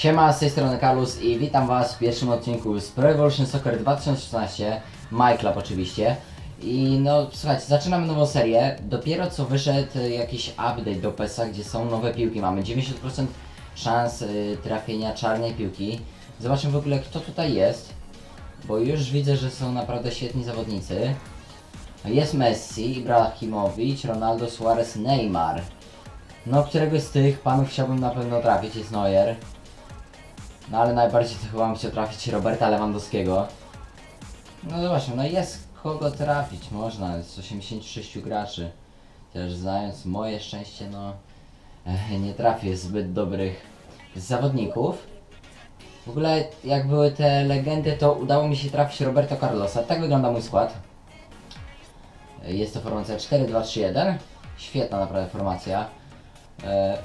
Siema, z tej strony Kalus i witam was w pierwszym odcinku z Pro Evolution Soccer 2016, MyClub oczywiście. I no słuchajcie, zaczynamy nową serię. Dopiero co wyszedł jakiś update do PESA, gdzie są nowe piłki. Mamy 90% szans y, trafienia czarnej piłki. Zobaczmy w ogóle kto tutaj jest, bo już widzę, że są naprawdę świetni zawodnicy. Jest Messi, Ibrahimowicz, Ronaldo, Suarez, Neymar. No, któregoś z tych panów chciałbym na pewno trafić, jest Neuer. No ale najbardziej to chyba chciał trafić Roberta Lewandowskiego. No zobaczmy, no jest kogo trafić, można, jest 86 graczy. Też znając moje szczęście, no eh, nie trafię zbyt dobrych zawodników. W ogóle jak były te legendy, to udało mi się trafić Roberto Carlosa. Tak wygląda mój skład. Jest to formacja 4-2-3-1. Świetna naprawdę formacja. E,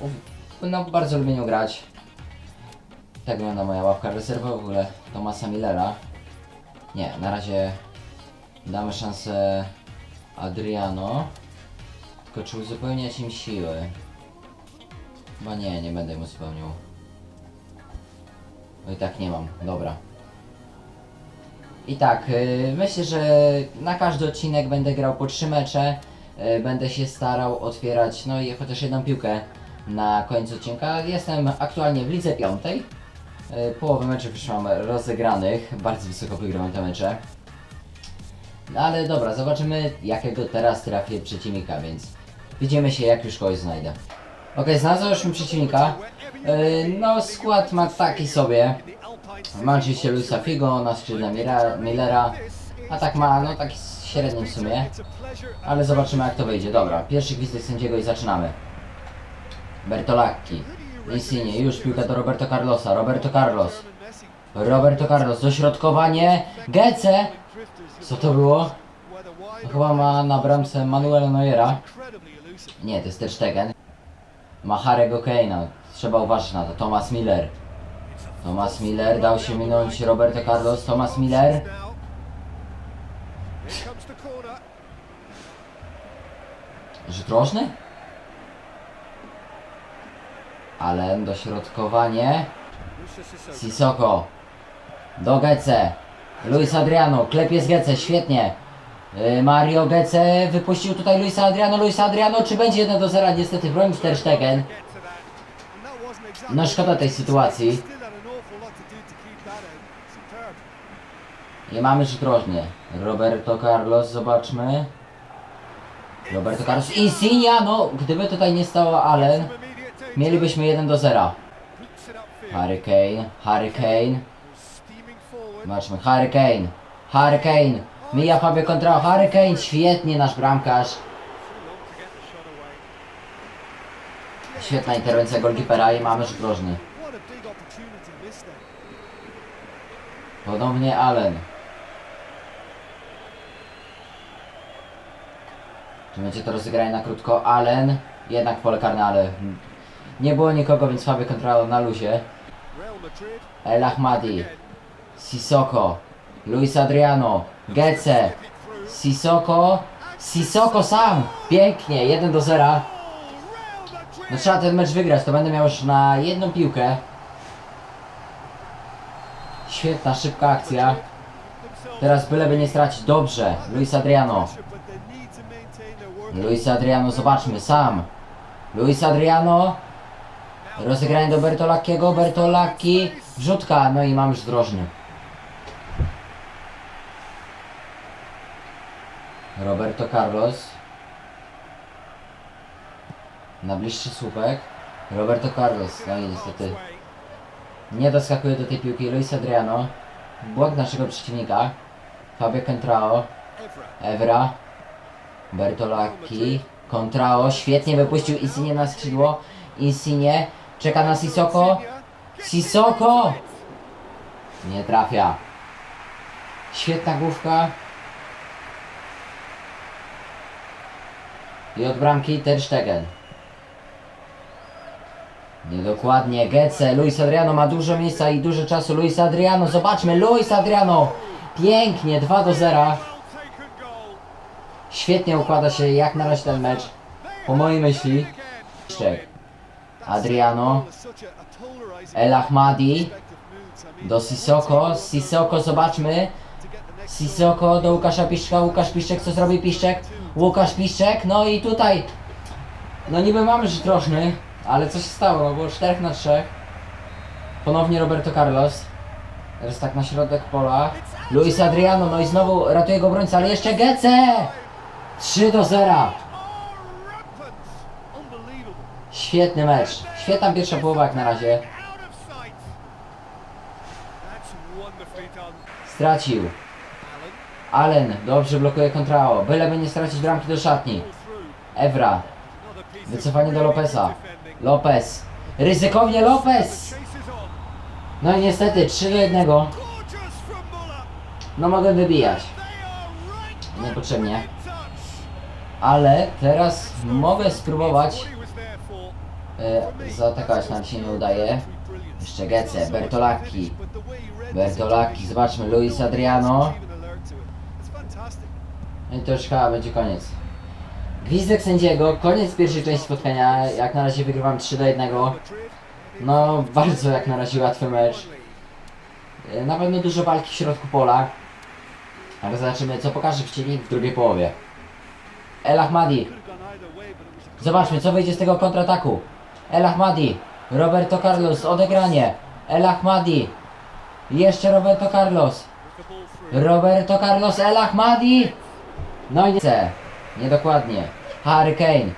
no bardzo lubię nią grać. Tak wygląda moja ławka rezerwowa w ogóle Tomasa Millera. Nie, na razie damy szansę Adriano. Tylko czy uzupełniać im siły? Chyba nie, nie będę im uzupełniał. No i tak nie mam, dobra. I tak, y, myślę, że na każdy odcinek będę grał po trzy mecze. y, Będę się starał otwierać, no i chociaż jedną piłkę na koniec odcinka. Jestem aktualnie w lidze piątej. Y, Połowę meczów już mam rozegranych. Bardzo wysoko wygrałem te mecze. No ale dobra, zobaczymy jakiego teraz trafię przeciwnika, więc widzimy się jak już kogoś znajdę. Ok, znalazłem już mi przeciwnika. Y, No skład ma taki sobie. Ma oczywiście Luisa Figo na skrzydle Millera. A tak ma, no taki średni w sumie. Ale zobaczymy jak to wyjdzie. Dobra, pierwszy gwizdek sędziego i zaczynamy. Bertolacchi. Insigne, już piłka do Roberto Carlosa. Roberto Carlos. Roberto Carlos, dośrodkowanie. Gece! Co to było? Chyba ma na bramce Manuela Neuera. Nie, to jest Ter Stegen. Ma Harry'ego Kane'a. Trzeba uważać na to. Thomas Miller. Thomas Miller dał się minąć Roberto Carlos. Thomas Miller. Rzut rożny? Ale dośrodkowanie. Sisoko. Do Gece. Luis Adriano. Klepie z Gece. Świetnie. Y, Mario Gece wypuścił tutaj Luisa Adriano. Luis Adriano. Czy będzie 1 do 0? Niestety broni Ter Stegen. No szkoda tej sytuacji. I mamy rożny. Roberto Carlos, zobaczmy. Roberto Carlos. Insignia, no, gdyby tutaj nie stał Allen, mielibyśmy 1 do 0. Harry Kane, Harry Kane. Zobaczmy, Harry Kane. Harry Kane. Mija Fabio Contrao. Harry Kane, świetnie nasz bramkarz. Świetna interwencja golkipera i mamy rzut rożny. Ponownie Allen. Czy będzie to rozegranie na krótko? Allen. Jednak pole karne, ale nie było nikogo, więc Fabio Contrao na luzie. El Ahmadi. Sisoko. Luis Adriano. Gece. Sisoko. Sisoko sam. Pięknie. 1 do 0. No trzeba ten mecz wygrać, to będę miał już na jedną piłkę. Świetna, szybka akcja. Teraz byleby nie stracić. Dobrze. Luis Adriano. Luis Adriano, zobaczmy, sam. Luis Adriano. Rozegranie do Bertolackiego. Bertolacki. Wrzutka. No i mam już drożny. Roberto Carlos. Na bliższy słupek. Roberto Carlos. No i niestety nie doskakuje do tej piłki. Luis Adriano. Błąd naszego przeciwnika. Fabio Contrao. Evra. Bertolacchi. Contrao. Świetnie wypuścił Insigne na skrzydło. Insigne. Czeka na Sisoko. Sisoko! Nie trafia. Świetna główka. I od bramki Ter Stegen. Niedokładnie, Gece, Luis Adriano ma dużo miejsca i dużo czasu. Luis Adriano, zobaczmy, Luis Adriano! Pięknie, 2 do 0. Świetnie układa się jak na razie ten mecz. Po mojej myśli. Szczek. Adriano. El Ahmadi do Sisoko. Sisoko, zobaczmy. Sisoko do Łukasza Piszczeka. Łukasz Piszczek, co zrobi Piszczek? Łukasz Piszczek, no i tutaj. No niby mamy rzut rożny, ale co się stało? No było 4 na 3. Ponownie Roberto Carlos. Teraz tak na środek pola. Luis Adriano, no i znowu ratuje go obrońca, ale jeszcze Gece! 3 do 0. Świetny mecz. Świetna pierwsza połowa jak na razie. Stracił. Allen dobrze blokuje kontrao. Byleby nie stracić bramki do szatni. Evra. Wycofanie do Lopeza. Lopez. Ryzykownie Lopez! No i niestety 3 do 1. No mogę wybijać. Niepotrzebnie. Ale teraz mogę spróbować zaatakować, nam się nie udaje. Jeszcze Gece, Bertolacchi. Bertolacchi, zobaczmy, Luis Adriano. No i to już chyba będzie koniec. Gwizdek sędziego, koniec pierwszej części spotkania. Jak na razie wygrywam 3 do 1. No, bardzo jak na razie łatwy mecz. E, Na pewno dużo walki w środku pola. Ale zobaczymy, co pokaże przeciwnik w drugiej połowie. El Ahmadi. Zobaczmy, co wyjdzie z tego kontrataku. El Ahmadi. Roberto Carlos, odegranie. El Ahmadi. Jeszcze Roberto Carlos. Roberto Carlos, El Ahmadi. No i nie. Niedokładnie. Harry Kane.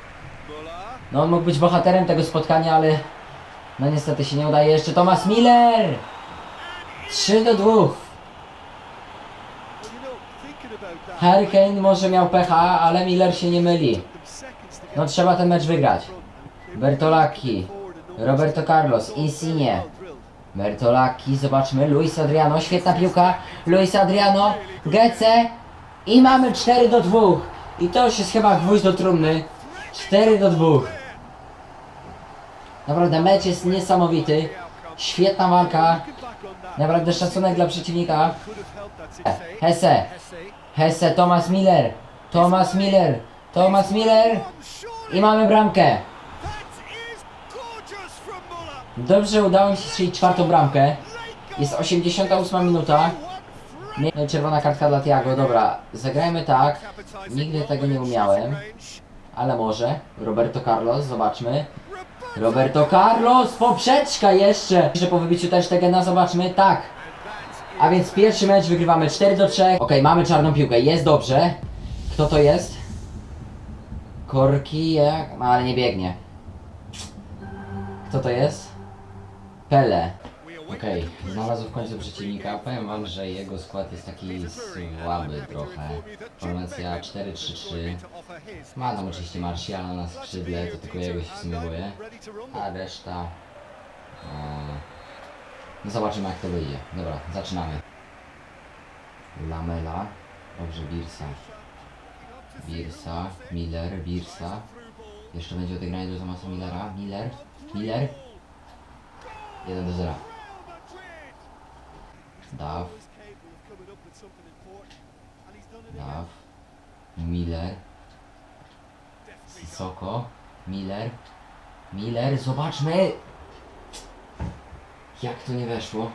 No on mógł być bohaterem tego spotkania, ale no niestety się nie udaje. Jeszcze Thomas Miller. 3 do 2. Harry Kane może miał pecha, ale Miller się nie myli. No trzeba ten mecz wygrać. Bertolacchi, Roberto Carlos, Insigne, Bertolacchi, zobaczmy, Luis Adriano, świetna piłka, Luis Adriano, Gece i mamy 4 do 2. I to już jest chyba gwóźdź do trumny. 4 do 2. Naprawdę mecz jest niesamowity. Świetna walka. Naprawdę szacunek dla przeciwnika. Hesse, Hesse, Thomas Miller, Thomas Miller, Thomas Miller i mamy bramkę. Dobrze udało mi się strzelić czwartą bramkę. Jest 88 minuta. Nie, czerwona kartka dla Tiago, dobra, zagrajmy tak. Nigdy tego nie umiałem, ale może. Roberto Carlos, zobaczmy. Roberto Carlos, poprzeczka jeszcze! Że po wybiciu też Tegena, zobaczmy, tak. A więc pierwszy mecz wygrywamy 4 do 3. Okej, mamy czarną piłkę, jest dobrze. Kto to jest? Korki, jak? No ale nie biegnie. Kto to jest? Pele. Okej, znalazł w końcu przeciwnika. Powiem wam, że jego skład jest taki słaby trochę. Formacja 4-3-3. Ma tam oczywiście Martiala na skrzydle, to tylko jego się w sumie boję. A reszta... e, No zobaczymy jak to wyjdzie. Dobra, zaczynamy. Lamela. Dobrze, Birsa. Birsa, Miller, Birsa. Jeszcze będzie odegranie do Tomasa Millera. Miller, Miller. 1 do 0. Daw, Daw, Miller, Sissoko, Miller, Miller, zobaczmy! Jak to nie weszło?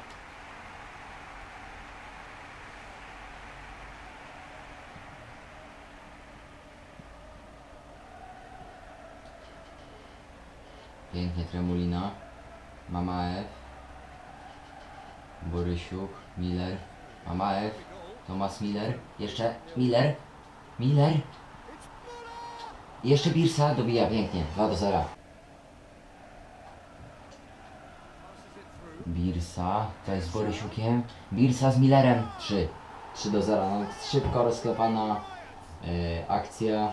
Pięknie Tremulina, Mama F, Borysiuk, Miller, Mama F, Thomas Miller, jeszcze Miller, Miller, jeszcze Birsa dobija pięknie, 2 do 0. Birsa, to jest z Borysiukiem, Birsa z Millerem, 3, 3 do 0, no, szybko rozklepana e, akcja,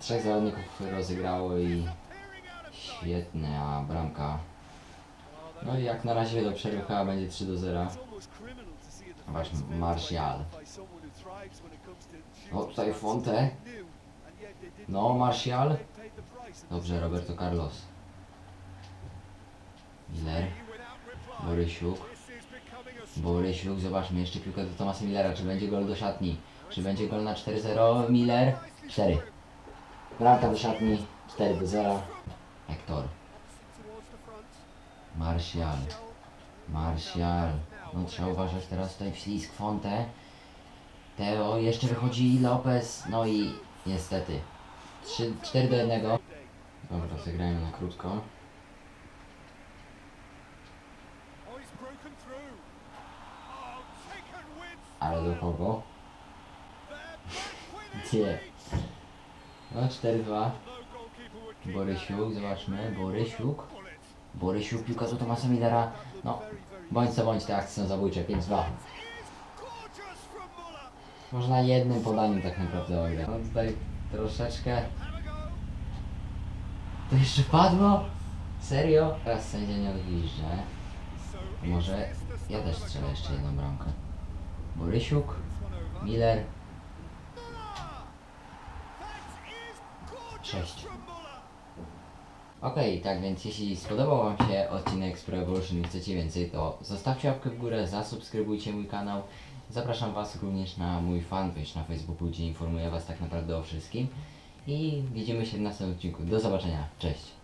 trzech zawodników rozegrało i świetna bramka. No i jak na razie do przerwy chyba będzie 3 do 0. Zobacz, Martial. O, tutaj Fonte. No, Martial. Dobrze, Roberto Carlos. Miller. Borysiuk. Borysiuk, zobaczmy jeszcze piłkę do Tomasa Millera. Czy będzie gol do szatni? Czy będzie gol na 4-0? Miller. 4. Bramka do szatni. 4 do 0. Hector. Martial. Martial. No trzeba uważać teraz tutaj w ślizg Fonte. Teo, jeszcze wychodzi Lopez, no i niestety 3, 4 do 1. Dobra, zagrajmy na krótko. Ale do kogo? Nie. No 4-2. Borysiuk, zobaczmy. Borysiuk. Borysiuk, piłka do Tomasa Millera. No, bądź co bądź te akcje są zabójcze, 5-2. Is gorgeous from Muller. Można jednym podaniem tak naprawdę ograć. No tutaj troszeczkę... To jeszcze padło? Serio? Teraz sędzia nie. So Może ja też strzelę jeszcze jedną bramkę. Borysiuk. Miller, Sześć. Okej, tak więc jeśli spodobał Wam się odcinek z Pro Evolution i chcecie więcej, to zostawcie łapkę w górę, zasubskrybujcie mój kanał. Zapraszam Was również na mój fanpage na Facebooku, gdzie informuję Was tak naprawdę o wszystkim. I widzimy się w następnym odcinku. Do zobaczenia. Cześć.